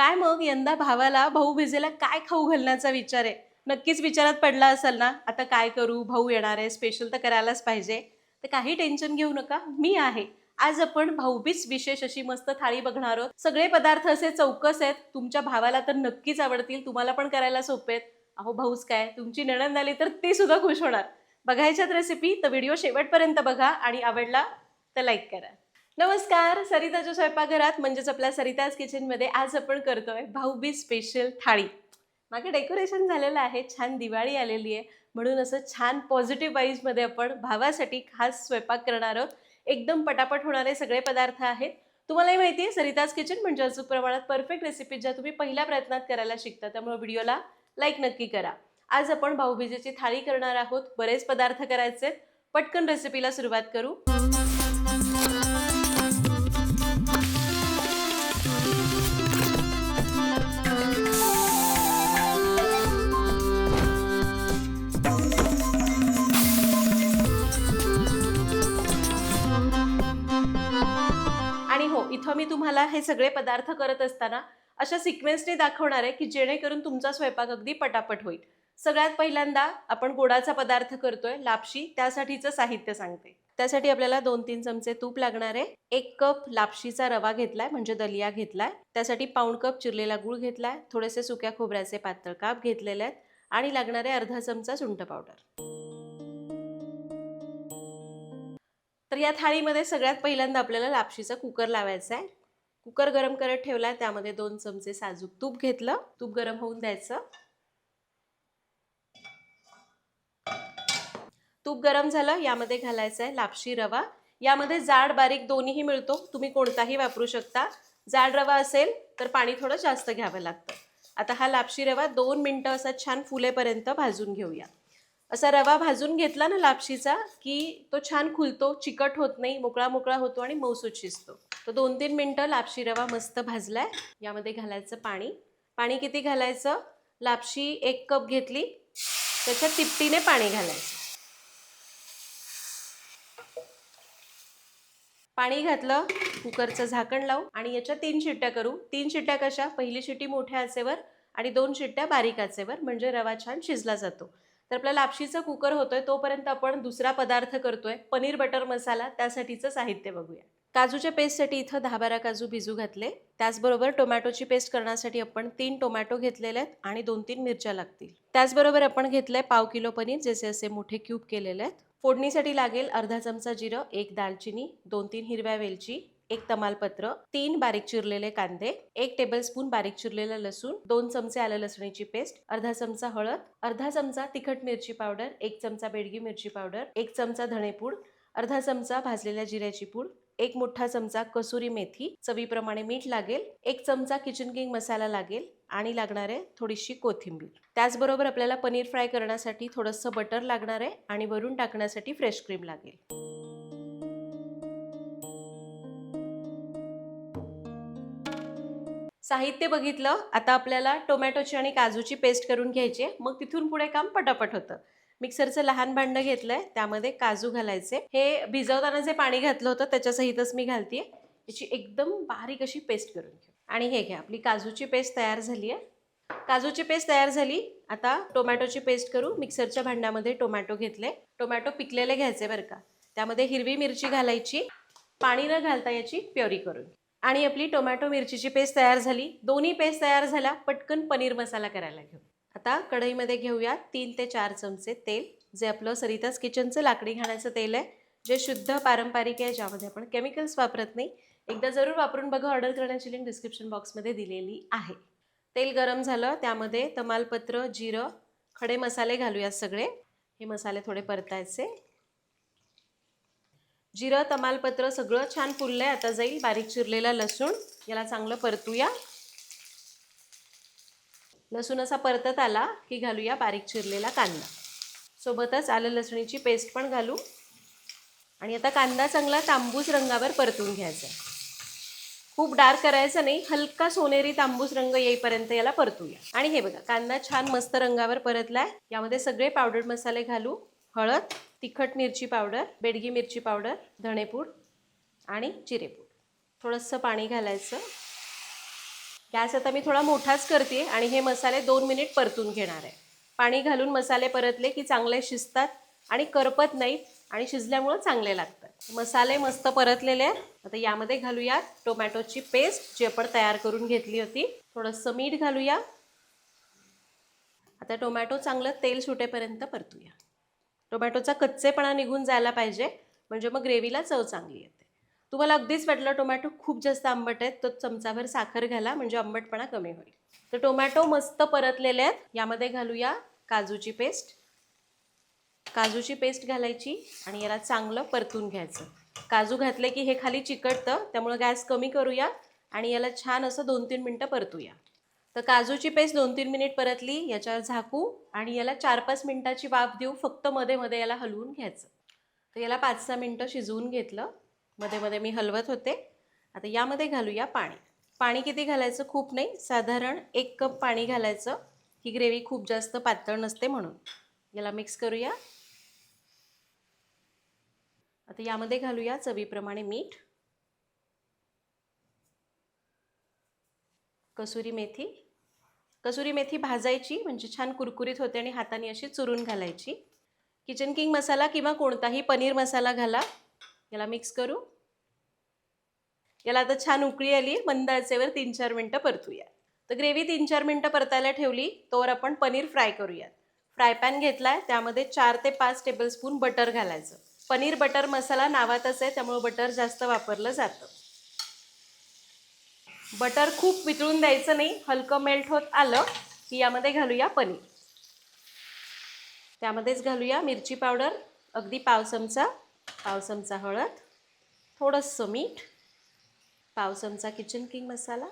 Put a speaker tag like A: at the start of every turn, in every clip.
A: काय मग यंदा भावाला भाऊ भिजेला काय खाऊ घालण्याचा विचार आहे? नक्कीच विचारात पडला असेल ना? आता काय करू? भाऊ येणार आहे स्पेशल तर करायलाच पाहिजे. तर काही टेन्शन घेऊ नका मी आहे. आज आपण भाऊबीज विशेष अशी मस्त थाळी बघणार आहोत. सगळे पदार्थ असे चौकस आहेत. तुमच्या भावाला तर नक्कीच आवडतील. तुम्हाला पण करायला सोपे आहेत. अहो भाऊच काय? तुमची नणंद आली तर ती सुद्धा खुश होणार. बघायच्यात रेसिपी तर व्हिडिओ शेवटपर्यंत बघा आणि आवडला तर लाईक करा. नमस्कार सरिताच्या स्वयंपाकघरात म्हणजेच आपल्या सरिताज किचनमध्ये आज आपण करतोय भाऊबीज स्पेशल थाळी. मागे डेकोरेशन झालेलं आहे छान दिवाळी आलेली आहे. म्हणून असं छान पॉझिटिव्ह वाईजमध्ये आपण भावासाठी खास स्वयंपाक करणार आहोत. एकदम पटापट होणारे सगळे पदार्थ आहेत. तुम्हालाही माहिती आहे सरिताज किचन म्हणजे अचूक प्रमाणात परफेक्ट रेसिपी ज्या तुम्ही पहिल्या प्रयत्नात करायला शिकता. त्यामुळे व्हिडिओला लाईक नक्की करा. आज आपण भाऊबीजेची थाळी करणार आहोत. बरेच पदार्थ करायचे आहेत. पटकन रेसिपीला सुरुवात करू. इथं मी तुम्हाला हे सगळे पदार्थ करत असताना अशा सिक्वेन्सने दाखवणार आहे की जेणेकरून तुमचा स्वयंपाक अगदी पटापट होईल. सगळ्यात पहिल्यांदा आपण गोडाचा पदार्थ करतोय लापशी. त्यासाठीचं साहित्य सांगते. त्यासाठी आपल्याला दोन तीन चमचे तूप लागणार आहे. एक कप लापशीचा रवा घेतलाय म्हणजे दलिया घेतलाय. त्यासाठी पाऊण कप चिरलेला गुळ घेतलाय. थोडेसे सुक्या खोबऱ्याचे पातळ काप घेतलेले आहेत. आणि लागणारे अर्धा चमचा सुंठ पावडर. तर या थाळीमध्ये सगळ्यात पहिल्यांदा आपल्याला लापशीचा कुकर लावायचा आहे. कुकर गरम करत ठेवला त्यामध्ये दोन चमचे साजूक तूप घेतलं. तूप गरम होऊन द्यायचं. तूप गरम झालं यामध्ये घालायचं आहे लापशी रवा. यामध्ये जाड बारीक दोन्हीही मिळतो. तुम्ही कोणताही वापरू शकता. जाड रवा असेल तर पाणी थोडं जास्त घ्यावं लागतं. आता हा लापशी रवा दोन मिनटं असा छान फुलेपर्यंत भाजून घेऊया. असा रवा भाजून घेतला ना लापशीचा की तो छान खुलतो चिकट होत नाही मोकळा मोकळा होतो आणि मऊसूत शिजतो तो दोन तीन मिनटं लापशी रवा मस्त भाजलाय. यामध्ये घालायचं पाणी. पाणी किती घालायचं? लापशी एक कप घेतली. त्याच्या तिपटीने पाणी घालायचं. पाणी घातलं कुकरचं झाकण लावू आणि याच्या तीन शिट्ट्या करू. तीन शिट्ट्या कशा? पहिली शिट्टी मोठ्या आचेवर आणि दोन शिट्ट्या बारीक आचेवर. म्हणजे रवा छान शिजला जातो. तर आपला लापशीचा कुकर होतोय तोपर्यंत आपण दुसरा पदार्थ करतोय पनीर बटर मसाला. त्यासाठीचं साहित्य बघूया. काजूच्या पेस्टसाठी इथं दहा बारा काजू भिजू घातले. त्याचबरोबर टोमॅटोची पेस्ट करण्यासाठी आपण तीन टोमॅटो घेतलेले आहेत आणि दोन तीन मिरच्या लागतील. त्याचबरोबर आपण घेतलंय पाव किलो पनीर जसे असे मोठे क्यूब केलेले आहेत. फोडणीसाठी लागेल अर्धा चमचा जिरं एक दालचिनी दोन तीन हिरव्या वेलची एक तमालपत्र तीन बारीक चिरलेले कांदे एक टेबलस्पून बारीक चिरलेला लसूण दोन चमचे आलं लसणीची पेस्ट अर्धा चमचा हळद अर्धा चमचा तिखट मिरची पावडर एक चमचा बेडगी मिरची पावडर एक चमचा धणेपूड अर्धा चमचा भाजलेल्या जिऱ्याची पूड एक मोठा चमचा कसुरी मेथी चवीप्रमाणे मीठ लागेल एक चमचा किचन किंग मसाला लागेल आणि लागणार आहे थोडीशी कोथिंबीर. त्याचबरोबर आपल्याला पनीर फ्राय करण्यासाठी थोडंसं बटर लागणार आहे आणि वरून टाकण्यासाठी फ्रेश क्रीम लागेल. साहित्य बघितलं आता आपल्याला टोमॅटोची आणि काजूची पेस्ट करून घ्यायची आहे. मग तिथून पुढे काम पटापट होतं. मिक्सरचं लहान भांडं घेतलंय त्यामध्ये काजू घालायचे. हे भिजवताना जे पाणी घातलं होतं त्याच्यासहितच मी घालतीये. याची एकदम बारीक अशी पेस्ट करून घेऊ. आणि हे घ्या आपली काजूची पेस्ट तयार झाली आहे. काजूची पेस्ट तयार झाली. आता टोमॅटोची पेस्ट करू. मिक्सरच्या भांड्यामध्ये टोमॅटो घेतले टोमॅटो पिकलेले घ्यायचे बरं का. त्यामध्ये हिरवी मिरची घालायची. पाणी न घालता याची प्युरी करून आणि आपली टोमॅटो मिरचीची पेस्ट तयार झाली. दोन्ही पेस्ट तयार झाल्या. पटकन पनीर मसाला करायला घेऊ. आता कढईमध्ये घेऊया तीन ते चार चमचे तेल. जे आपलं सरिताज किचनचं लाकडी घाण्याचं तेल आहे. जे शुद्ध पारंपरिक आहे ज्यामध्ये आपण केमिकल्स वापरत नाही. एकदा जरूर वापरून बघा. ऑर्डर करण्याची लिंक डिस्क्रिप्शन बॉक्समध्ये दिलेली आहे. तेल गरम झालं. त्यामध्ये तमालपत्र जिरं खडे मसाले घालूया सगळे. हे मसाले थोडे परतायचे. जिरं तमालपत्र सगळं छान फुललंय. आता जाईल बारीक चिरलेला लसूण. याला चांगलं परतूया. लसूण असा परतत आला की घालूया बारीक चिरलेला कांदा. सोबतच आलं लसणीची पेस्ट पण घालू. आणि आता कांदा चांगला तांबूस रंगावर परतून घ्यायचा खूप डार्क करायचं नाही हलका सोनेरी तांबूस रंग येईपर्यंत याला परतूया. आणि हे बघा कांदा छान मस्त रंगावर परतलाय. यामध्ये सगळे पावडर मसाले घालू हळद तिखट मिरची पावडर बेडगी मिरची पावडर धणेपूड आणि जिरेपूड. थोडंसं पाणी घालायचं. गॅस आता मी थोडा मोठाच करते आणि हे मसाले दोन मिनिट परतून घेणार आहे. पाणी घालून मसाले परतले की चांगले शिजतात आणि करपत नाहीत आणि शिजल्यामुळं चांगले लागतात. मसाले मस्त परतलेले आहेत. आता यामध्ये घालूया टोमॅटोची पेस्ट जी आपण तयार करून घेतली होती. थोडंसं मीठ घालूया. आता टोमॅटो चांगलं तेल सुटेपर्यंत परतूया. टोमॅटोचा कच्चेपणा निघून जायला पाहिजे म्हणजे मग ग्रेव्हीला चव चांगली येते. तुम्हाला अगदीच वाटलं टोमॅटो खूप जास्त आंबट आहेत तर चमचाभर साखर घाला म्हणजे आंबटपणा कमी होईल. तर टोमॅटो मस्त परतलेले आहेत यामध्ये घालूया काजूची पेस्ट. काजूची पेस्ट घालायची आणि याला चांगलं परतून घ्यायचं. काजू घातले की हे खाली चिकटतं त्यामुळं गॅस कमी करूया आणि याला छान असं दोन तीन मिनटं परतूया. तर काजूची पेस्ट दोन तीन मिनिट परतली याच्यावर झाकू आणि याला चार पाच मिनिटाची वाफ देऊ फक्त मध्ये मध्ये याला हलवून घ्यायचं. तर याला पाच सहा मिनटं शिजवून घेतलं. मध्ये मध्ये मी हलवत होते. आता यामध्ये घालूया पाणी. पाणी किती घालायचं खूप नाही साधारण एक कप पाणी घालायचं. ही ग्रेव्ही खूप जास्त पातळ नसते म्हणून. याला मिक्स करूया. आता यामध्ये घालूया चवीप्रमाणे मीठ. कसुरी मेथी. कसुरी मेथी भाजायची म्हणजे छान कुरकुरीत होते आणि हाताने अशी चुरून घालायची. किचन किंग मसाला किंवा कोणताही पनीर मसाला घाला. याला मिक्स करू. याला आता छान उकळी आली मंद आचेवर तीन चार मिनटं परतूया. तर ग्रेव्ही तीन चार मिनटं परतायला ठेवली तोवर आपण पनीर फ्राय करूयात. फ्राय पॅन घेतला आहे त्यामध्ये चार ते पाच टेबलस्पून बटर घालायचं. पनीर बटर मसाला नावातच आहे त्यामुळे बटर जास्त वापरलं जातं. बटर खूप वितळून द्यायचं नाही हलकं मेल्ट होत आलं की यामध्ये घालूया पनीर. त्यामध्येच घालूया मिरची पावडर अगदी पाव चमचा पाव चमचा हळद थोडंसं मीठ पाव चमचा किचन किंग मसाला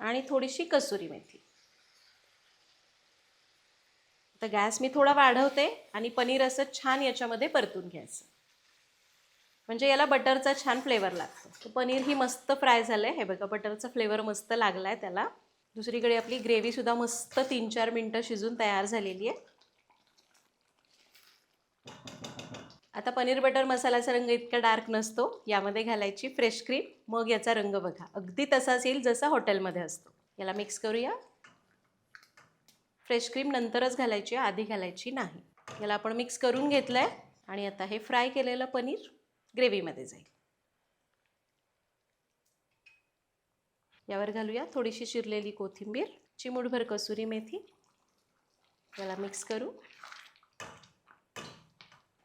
A: आणि थोडीशी कसुरी मेथी. तर गॅस मी थोडा वाढवते आणि पनीर असं छान याच्यामध्ये परतून घ्यायचं. म्हणजे याला बटरचा छान फ्लेवर लागतो. पनीर ही मस्त फ्राय झालं आहे हे बघा बटरचा फ्लेवर मस्त लागला आहे त्याला. दुसरीकडे आपली ग्रेव्हीसुद्धा मस्त तीन चार मिनटं शिजून तयार झालेली आहे. आता पनीर बटर मसाल्याचा रंग इतका डार्क नसतो. यामध्ये घालायची फ्रेश क्रीम मग याचा रंग बघा. अगदी तसाच येईल जसा हॉटेलमध्ये असतो. याला मिक्स करूया. फ्रेश क्रीम नंतरच घालायची आधी घालायची नाही. याला आपण मिक्स करून घेतलं आहे आणि आता हे फ्राय केलेलं पनीर. ग्रेव्हीमध्ये जाईल. यावर घालूया थोडीशी शिरलेली कोथिंबीर चिमूटभर कसुरी मेथी. याला मिक्स करू.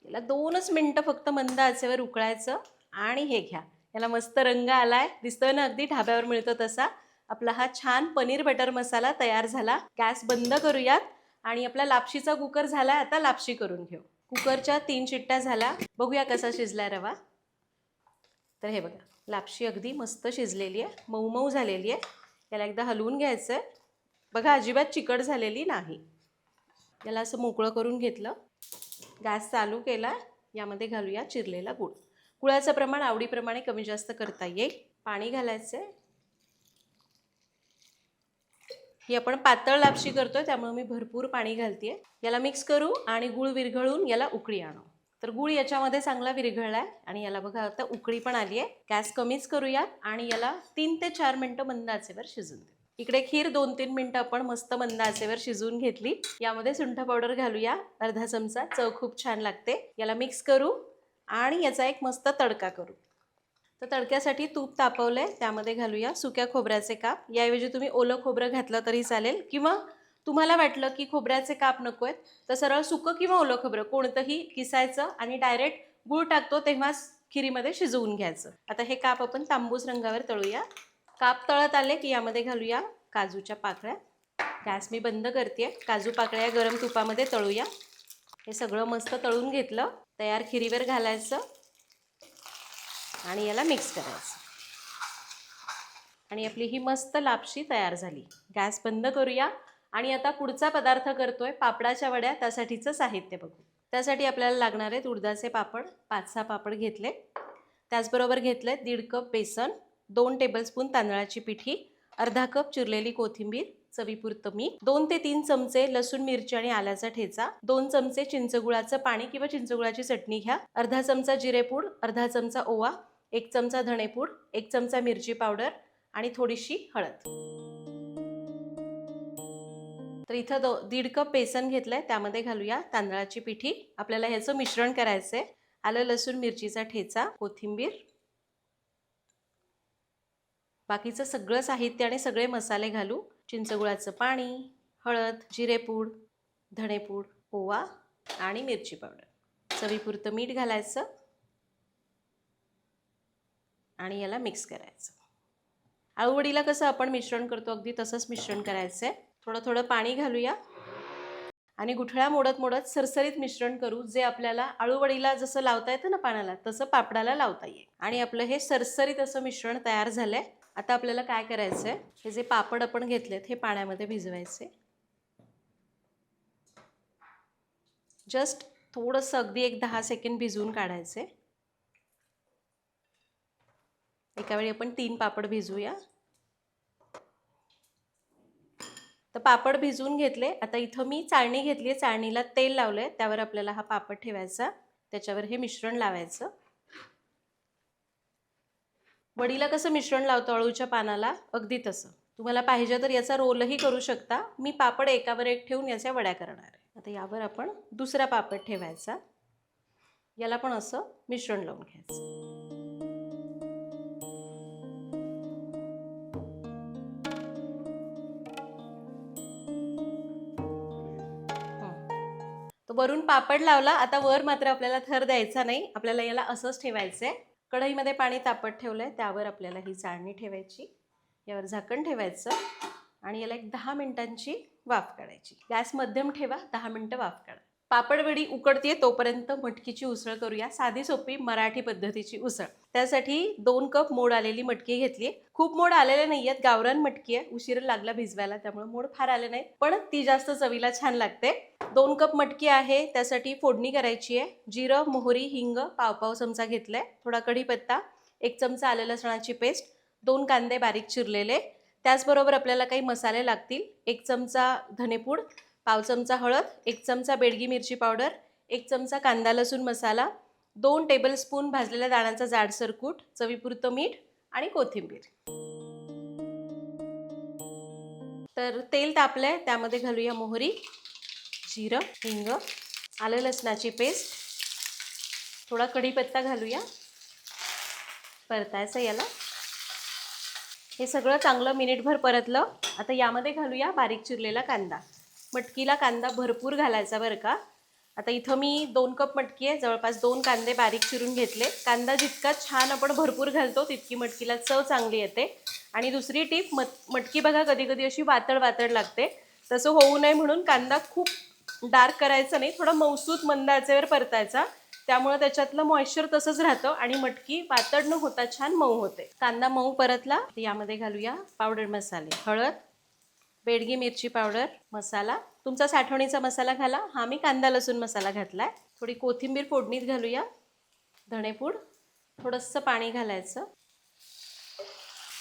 A: याला दोनच मिनटं फक्त मंद आचेवर उकळायचं आणि हे घ्या. याला मस्त रंग आलाय. दिसतोय ना अगदी ढाब्यावर मिळतो तसा. आपला हा छान पनीर बटर मसाला तयार झाला. गॅस बंद करूयात आणि आपला लापशीचा कुकर झाला आता लापशी करून घेऊ. कुकरच्या तीन चिट्ट्या झाला. बघूया कसा शिजला रवा. तर हे बघा लापशी अगदी मस्त शिजलेली आहे मऊ मऊ झालेली आहे. याला एकदा हलवून घ्यायचं आहे बघा अजिबात चिकट झालेली नाही. याला असं मोकळं करून घेतलं. गॅस चालू केला यामध्ये घालूया चिरलेला गुळ. गुळाचं प्रमाण आवडीप्रमाणे कमी जास्त करता येईल. पाणी घालायचं आहे ही आपण पातळ लापशी करतोय त्यामुळे मी भरपूर पाणी घालते याला मिक्स करू आणि गूळ विरघळून याला उकळी आणू. तर गूळ याच्यामध्ये चांगला विरघळला आहे आणि याला बघा आता उकळी पण आली आहे गॅस कमीच करूयात आणि याला तीन ते चार मिनटं मंद आचेवर शिजून देऊ. इकडे खीर दोन तीन मिनटं आपण मस्त मंद आचेवर शिजवून घेतली. यामध्ये सुंठ पावडर घालूया. अर्धा चमचा. चव खूप छान लागते. याला मिक्स करू आणि याचा एक मस्त तडका करू. तर तडक्यासाठी तूप तापवलं आहे त्यामध्ये घालूया सुक्या खोबऱ्याचे काप. याऐवजी तुम्ही ओलं खोबरं घातलं तरी चालेल किंवा तुम्हाला वाटलं की खोबऱ्याचे काप नको आहेत तर सरळ सुकं किंवा ओलं खोबरं कोणतंही किसायचं आणि डायरेक्ट गूळ टाकतो तेव्हाच खिरीमध्ये शिजवून घ्यायचं. आता हे काप आपण तांबूस रंगावर तळूया. काप तळत आले की यामध्ये घालूया काजूच्या पाकळ्या. गॅस मी बंद करते काजू पाकळ्या गरम तुपामध्ये तळूया. हे सगळं मस्त तळून घेतलं. तयार खिरीवर घालायचं. आणि याला मिक्स करायचं. आणि आपली ही मस्त लापशी तयार झाली. गॅस बंद करूया. आणि आता पुढचा पदार्थ करतोय पापडाच्या वड्या. त्यासाठीचं साहित्य बघू. त्यासाठी आपल्याला लागणार आहेत उडदाचे पापड. पाच सहा पापड घेतले. त्याचबरोबर घेतले दीड कप बेसन दोन टेबलस्पून तांदळाची पिठी अर्धा कप चिरलेली कोथिंबीर चवीपुरतं मीठ दोन ते तीन चमचे लसूण मिरची आणि आल्याचा ठेचा दोन चमचे चिंचगुळाचं पाणी किंवा चिंचगुळाची चटणी घ्या अर्धा चमचा जिरेपूड अर्धा चमचा ओवा एक चमचा धणेपूड एक चमचा मिरची पावडर आणि थोडीशी हळद. तर इथं दो दीड कप बेसन घेतलंय त्यामध्ये घालूया तांदळाची पिठी. आपल्याला ह्याचं मिश्रण करायचं आहे आलं लसूण मिरचीचा ठेचा कोथिंबीर. बाकीचं सगळं साहित्य आणि सगळे मसाले घालू. चिंचगुळाचं पाणी हळद जिरेपूड धणेपूड ओवा आणि मिरची पावडर. चवीपुरतं मीठ घालायचं. आणि याला मिक्स करायचं. आळूवडीला कसं आपण मिश्रण करतो अगदी तसंच मिश्रण करायचं आहे थोडं थोडं पाणी घालूया. आणि गुठळ्या मोडत मोडत सरसरीत मिश्रण करू जे आपल्याला आळूवडीला जसं लावता येतं ना पाण्याला तसं पापडाला लावता येईल. आणि आपलं हे सरसरीत असं मिश्रण तयार झालंय. आता आपल्याला काय करायचं आहे हे जे पापड आपण घेतलेत हे पाण्यामध्ये भिजवायचे. जस्ट थोडंसं अगदी एक दहा सेकंड भिजवून काढायचे. एका वेळी आपण तीन पापड भिजवूया तर पापड भिजवून घेतले. आता इथं मी चाळणी घेतली आहे. चाळणीला तेल लावलं आहे त्यावर आपल्याला हा पापड ठेवायचा. त्याच्यावर हे मिश्रण लावायचं. वडीला कसं मिश्रण लावतो अळूच्या पानाला? अगदी तसं. तुम्हाला पाहिजे तर याचा रोलही करू शकता. मी पापड एकावर एक ठेवून याच्या वड्या करणार आहे. आता यावर आपण दुसरा पापड ठेवायचा. याला पण असं मिश्रण लावून घ्यायचं. वरून पापड लावला आता वर मात्र आपल्याला थर द्यायचा नाही. आपल्याला याला असंच ठेवायचं आहे कढईमध्ये पाणी तापत ठेवलं आहे त्यावर आपल्याला ही चाळणी ठेवायची. यावर झाकण ठेवायचं आणि याला एक दहा मिनिटांची वाफ काढायची. गॅस मध्यम ठेवा दहा मिनटं वाफ काढा. पापडवडी उकडतीये तोपर्यंत मटकीची उसळ करूया. साधी सोपी मराठी पद्धतीची उसळ. त्यासाठी दोन कप मोड आलेली मटकी घेतली खूप मोड आलेले नाही आहेत गावरान मटकी आहे उशीर लागला भिजवायला त्यामुळे मोड फार आले नाहीत. पण ती जास्त चवीला छान लागते. दोन कप मटकी आहे त्यासाठी फोडणी करायची आहे जिरं मोहरी हिंग पाव पाव चमचा घेतलाय थोडा कढीपत्ता एक चमचा आले लसणाची पेस्ट दोन कांदे बारीक चिरलेले. त्याचबरोबर आपल्याला काही मसाले लागतील. एक चमचा धनेपूड पाव चमचा हळद एक चमचा बेडगी मिरची पावडर एक चमचा कांदा लसूण मसाला दोन टेबलस्पून भाजलेल्या दाण्याचा जाडसर कूट चवीपुरतं मीठ आणि कोथिंबीर. तर तेल तापलं आहे त्यामध्ये घालूया मोहरी जिरं हिंग आलं लसणाची पेस्ट. थोडा कढीपत्ता घालूया. परतायचं याला. हे सगळं चांगलं मिनिटभर परतलं. आता यामध्ये घालूया बारीक चिरलेला कांदा. मटकीला कांदा भरपूर घालायचा बरं का. आता इथं मी दोन कप मटकी आहे जवळपास दोन कांदे बारीक चिरून घेतले. कांदा जितका छान आपण भरपूर घालतो तितकी मटकीला चव चांगली येते. आणि दुसरी टीप मट मटकी बघा कधी कधी अशी वातड वातड लागते. तसं होऊ नये म्हणून कांदा खूप डार्क करायचा नाही थोडा मौसूत मंद आचेवर परतायचा. त्यामुळे त्याच्यातलं मॉइश्चर तसंच राहतं आणि मटकी वातड न होता छान मऊ होते. कांदा मऊ परतला यामध्ये घालूया पावडर मसाले. हळद बेडगी मिरची पावडर मसाला. तुमचा साठवणीचा मसाला घाला. हा मी कांदा लसूण मसाला घातला आहे थोडी कोथिंबीर फोडणीत घालूया. धणेपूड. थोडंसं पाणी घालायचं.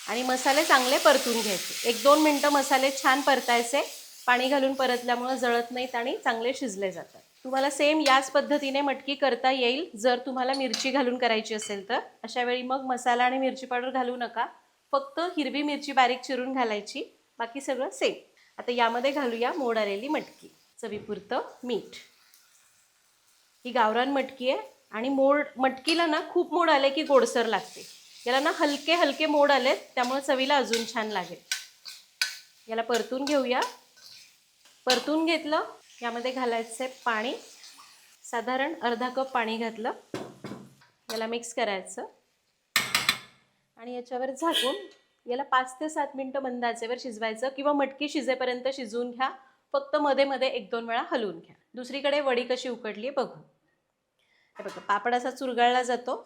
A: आणि मसाले चांगले परतून घ्यायचे. एक दोन मिनटं मसाले छान परतायचे. पाणी घालून परतल्यामुळं जळत नाहीत आणि चांगले शिजले जातात. तुम्हाला सेम याच पद्धतीने मटकी करता येईल. जर तुम्हाला मिरची घालून करायची असेल तर. अशावेळी मग मसाला आणि मिरची पावडर घालू नका. फक्त हिरवी मिरची बारीक चिरून घालायची. बाकी सगळं सेम आता यामध्ये घालूया मोड आलेली मटकी. चवीपुरतं मीठ. ही गावरान मटकी आहे आणि मोड मटकीला ना खूप मोड आले की गोडसर लागते. याला ना हलके हलके मोड आलेत त्यामुळे चवीला अजून छान लागेल. याला परतून घेऊया. परतून घेतलं यामध्ये घालायचं आहे पाणी. साधारण अर्धा कप पाणी घातलं. याला मिक्स करायचं. आणि याच्यावर झाकून याला पाच ते सात मिनटं मंद आचेवर शिजवायचं किंवा मटकी शिजेपर्यंत शिजवून घ्या. फक्त मध्ये मध्ये एक दोन वेळा हलवून घ्या. दुसरीकडे वडी कशी उकडली आहे बघू. हे बघा पापड असा चुरगाळला जातो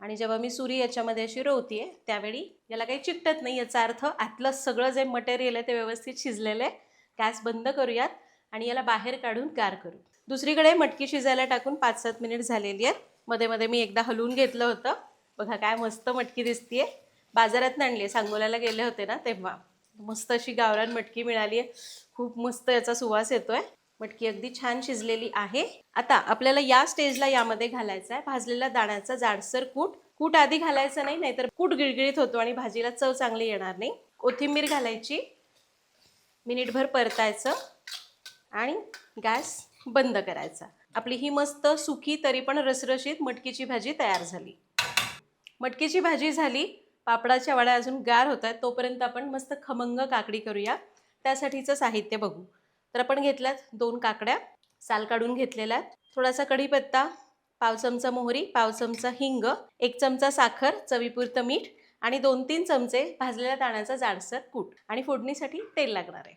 A: आणि जेव्हा मी सुरी याच्यामध्ये अशी रोवतीये त्यावेळी याला काही चिकटत नाही. याचा अर्थ आतलं सगळं जे मटेरियल आहे ते व्यवस्थित शिजलेलं आहे. गॅस बंद करूयात आणि याला बाहेर काढून गार करू. दुसरीकडे मटकी शिजायला टाकून पाच सात मिनिट झालेली आहेत. मध्ये मध्ये मी एकदा हलवून घेतलं होतं. बघा काय मस्त मटकी दिसतीये. बाजारात आणली सांगोल्याला गेले होते ना तेव्हा. मस्त अशी गावरान मटकी मिळाली आहे. खूप मस्त याचा सुवास येतोय. मटकी अगदी छान शिजलेली आहे. आता आपल्याला या स्टेजला यामध्ये घालायचा आहे. भाजलेला दाण्याचा जाडसर कूट. कूट आधी घालायचं नाही नाहीतर कूट गिळगिळीत होतो आणि भाजीला चव चांगली येणार नाही. कोथिंबीर घालायची. मिनिटभर परतायचं. आणि गॅस बंद करायचा. आपली ही मस्त सुकी तरी पण रसरशीत मटकीची भाजी तयार झाली. मटकीची भाजी झाली. पापडाच्या वड्या अजून गार होत आहेत तोपर्यंत आपण मस्त खमंग काकडी करूया. त्यासाठीचं साहित्य बघू. तर आपण घेतल्यात दोन काकड्या साल काढून घेतलेल्या आहेत. थोडासा कढीपत्ता पाव चमचा मोहरी पाव चमचा हिंग एक चमचा साखर चवीपुरतं मीठ आणि दोन तीन चमचे भाजलेल्या दाण्याचा जाडसर कूट आणि फोडणीसाठी तेल लागणार आहे.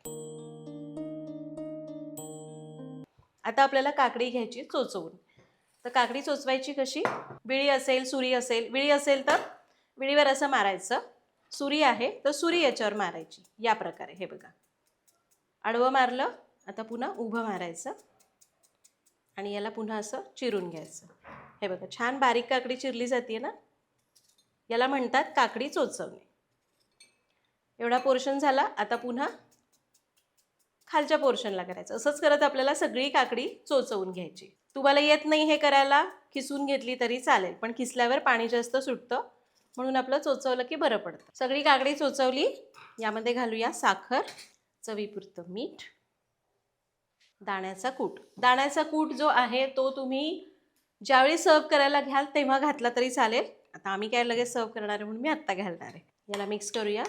A: आता आपल्याला काकडी घ्यायची चोचवून. तर काकडी चोचवायची कशी? विळी असेल सुरी असेल विळी असेल तर विळीवर असं मारायचं सुरी आहे तर सुरी याच्यावर मारायची या प्रकारे. हे बघा. आडवं मारलं आता पुन्हा उभं मारायचं. आणि याला पुन्हा असं चिरून घ्यायचं. हे बघा छान बारीक काकडी चिरली जाते ना? याला म्हणतात काकडी चोचवणे. एवढा पोर्शन झाला आता पुन्हा खालच्या पोर्शनला करायचं. असंच करत आपल्याला सगळी काकडी चोचवून घ्यायची. तुम्हाला येत नाही हे करायला खिसून घेतली तरी चालेल पण खिसल्यावर पाणी जास्त सुटतं म्हणून आपलं चोचवलं की बरं पडतं. सगळी काकडी चोचवली. यामध्ये घालूया साखर चवीपुरतं मीठ दाण्याचा कूट. दाण्याचा कूट जो आहे तो तुम्ही ज्यावेळी सर्व करायला घ्याल तेव्हा घातला तरी चालेल. आता आम्ही काय लगेच सर्व करणार आहे म्हणून मी आत्ता घालणार आहे. याला मिक्स करूया.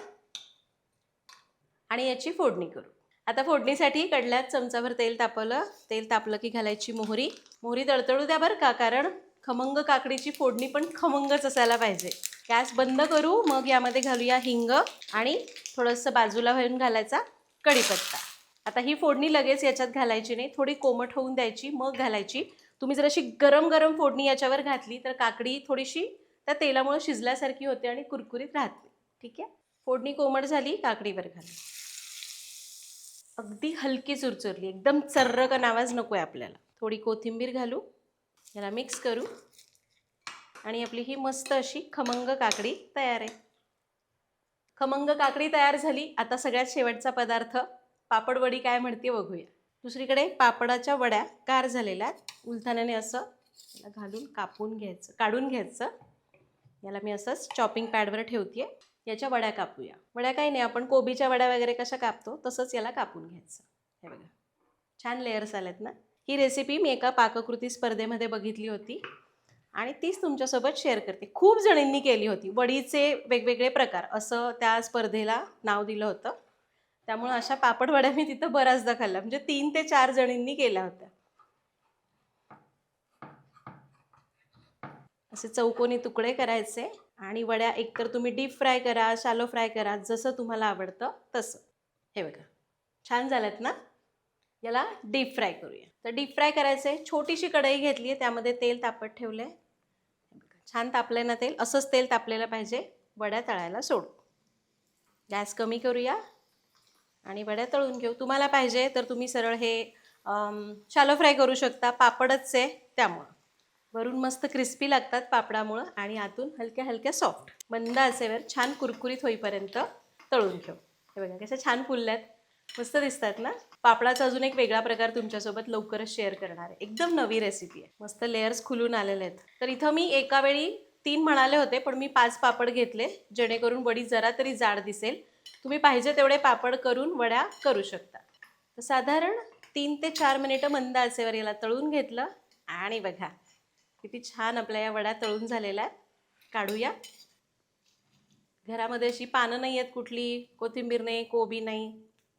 A: आणि याची फोडणी करू. आता फोडणीसाठी कडल्यात चमचाभर तेल तापवलं. तेल तापलं की घालायची मोहरी. मोहरी तळतळू द्या बरं का कारण खमंग काकडीची फोडणी पण खमंगच असायला पाहिजे. गॅस बंद करू. मग यामध्ये घालूया हिंग आणि थोडंसं बाजूला भरून घालायचा कढीपत्ता. आता ही फोडणी लगेच याच्यात घालायची नाही. थोडी कोमट होऊन द्यायची मग घालायची. तुम्ही जर अशी गरम गरम फोडणी याच्यावर घातली तर काकडी थोडीशी त्या तेलामुळे शिजल्यासारखी होते आणि कुरकुरीत राहते ठीक आहे? फोडणी कोमट झाली काकडीवर घालू. अगदी हलकी चुरचुरली एकदम चर्रकन आवाज नको आहे आपल्याला. थोडी कोथिंबीर घालू. याला मिक्स करू. आणि आपली ही मस्त अशी खमंग काकडी तयार आहे. खमंग काकडी तयार झाली. आता सगळ्यात शेवटचा पदार्थ पापड वडी काय म्हणते बघूया. दुसरीकडे पापडाच्या वड्या गार झालेल्या आहेत. उलथाण्याने असं याला घालून कापून घ्यायचं काढून घ्यायचं. याला मी असंच चॉपिंग पॅडवर ठेवते याच्या वड्या कापूया. वड्या काही नाही आपण कोबीच्या वड्या वगैरे कशा कापतो तसंच याला कापून घ्यायचं. हे बघा. छान लेअर्स आल्यात ना. ही रेसिपी मी एका पाककृती स्पर्धेमध्ये बघितली होती. आणि तीच तुमच्यासोबत शेअर करते. खूप जणींनी केली होती. वडीचे वेगवेगळे प्रकार. असं त्या स्पर्धेला नाव दिलं होतं. त्यामुळं अशा पापडवड्या मी तिथं बऱ्याचदा खाल्ल्या. म्हणजे तीन ते चार जणींनी केल्या होत्या. असे चौकोनी तुकडे करायचे आणि वड्या एकतर तुम्ही डीप फ्राय करा शालो फ्राय करा जसं तुम्हाला आवडतं तसं. हे बघा. छान झाल्यात ना? याला डीप फ्राय करूया. तर डीप फ्राय करायचं आहे छोटीशी कढई घेतली आहे त्यामध्ये तेल तापत ठेवलं आहे छान तापलंय ना तेल असंच तेल तापलेलं पाहिजे. वड्या तळायला सोडू. गॅस कमी करूया आणि वड्या तळून घेऊ. तुम्हाला पाहिजे तर तुम्ही सरळ हे शालो फ्राय करू शकता. पापडच आहे त्यामुळं. वरून मस्त क्रिस्पी लागतात पापडामुळं आणि आतून हलक्या हलक्या सॉफ्ट मंद असेवर छान कुरकुरीत होईपर्यंत तळून घेऊ. हे बघा कशा छान फुलल्यात. मस्त दिसतात ना? पापडाचा अजून एक वेगळा प्रकार तुमच्यासोबत लवकरच शेअर करणार आहे. एकदम नवी रेसिपी आहे. मस्त लेअर्स खुलून आलेले आहेत. तर इथं मी एका वेळी तीन म्हणाले होते पण मी पाच पापड घेतले जेणेकरून वडी जरा तरी जाड दिसेल. तुम्ही पाहिजे तेवढे पापड करून वड्या करू शकता. तर साधारण तीन ते चार मिनिटं मंद असेवर याला तळून घेतलं आणि बघा किती छान आपल्या या वड्या तळून झालेल्या आहेत. काढूया. घरामध्ये अशी पानं नाही आहेत कुठली कोथिंबीर नाही कोबी नाही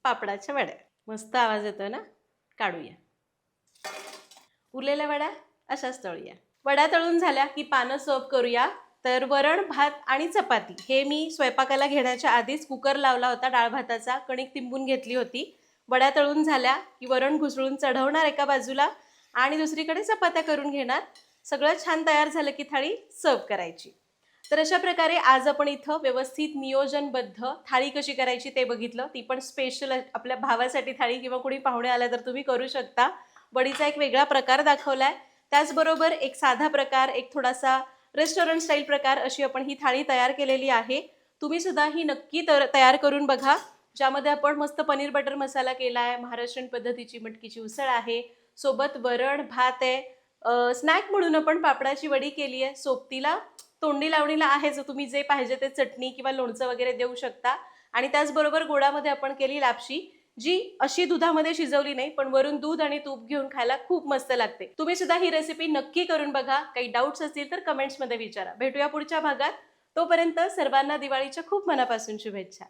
A: पापडाच्या वड्या. मस्त आवाज येतो ना? काढूया. उरलेल्या वड्या अशाच तळूया. वड्या तळून झाल्या की पानं सर्व करूया. तर वरण भात आणि चपाती हे मी स्वयंपाकाला घेण्याच्या आधीच कुकर लावला होता डाळ भाताचा. कणिक तिंबून घेतली होती. वड्या तळून झाल्या की वरण घुसळून चढवणार एका बाजूला आणि दुसरीकडे चपात्या करून घेणार. सगळं छान तयार झालं की थाळी सर्व करायची. तर अशा प्रकारे आज आपण इथं व्यवस्थित नियोजनबद्ध थाळी कशी करायची ते बघितलं. ती पण स्पेशल आपल्या भावासाठी थाळी किंवा कुणी पाहुणे आला तर तुम्ही करू शकता. वडीचा एक वेगळा प्रकार दाखवलाय. त्याचबरोबर एक साधा प्रकार एक थोडासा रेस्टॉरंट स्टाईल प्रकार अशी आपण ही थाळी तयार केलेली आहे. तुम्ही सुद्धा ही नक्की तर तयार करून बघा. ज्यामध्ये आपण मस्त पनीर बटर मसाला केला आहे महाराष्ट्रीयन पद्धतीची मटकीची उसळ आहे. सोबत वरण भात आहे. स्नॅक म्हणून आपण पापडाची वडी केली आहे. सोबतीला तोंडी लावणीला आहे जो तुम्ही जे पाहिजे ते चटणी किंवा लोणचं वगैरे देऊ शकता. आणि त्याचबरोबर गोडामध्ये आपण केली लापशी जी अशी दुधामध्ये शिजवली नाही पण वरून दूध आणि तूप घेऊन खायला खूप मस्त लागते. तुम्ही सुद्धा ही रेसिपी नक्की करून बघा. काही डाऊट्स असतील तर कमेंट्समध्ये विचारा. भेटूया पुढच्या भागात. तोपर्यंत सर्वांना दिवाळीच्या खूप मनापासून शुभेच्छा.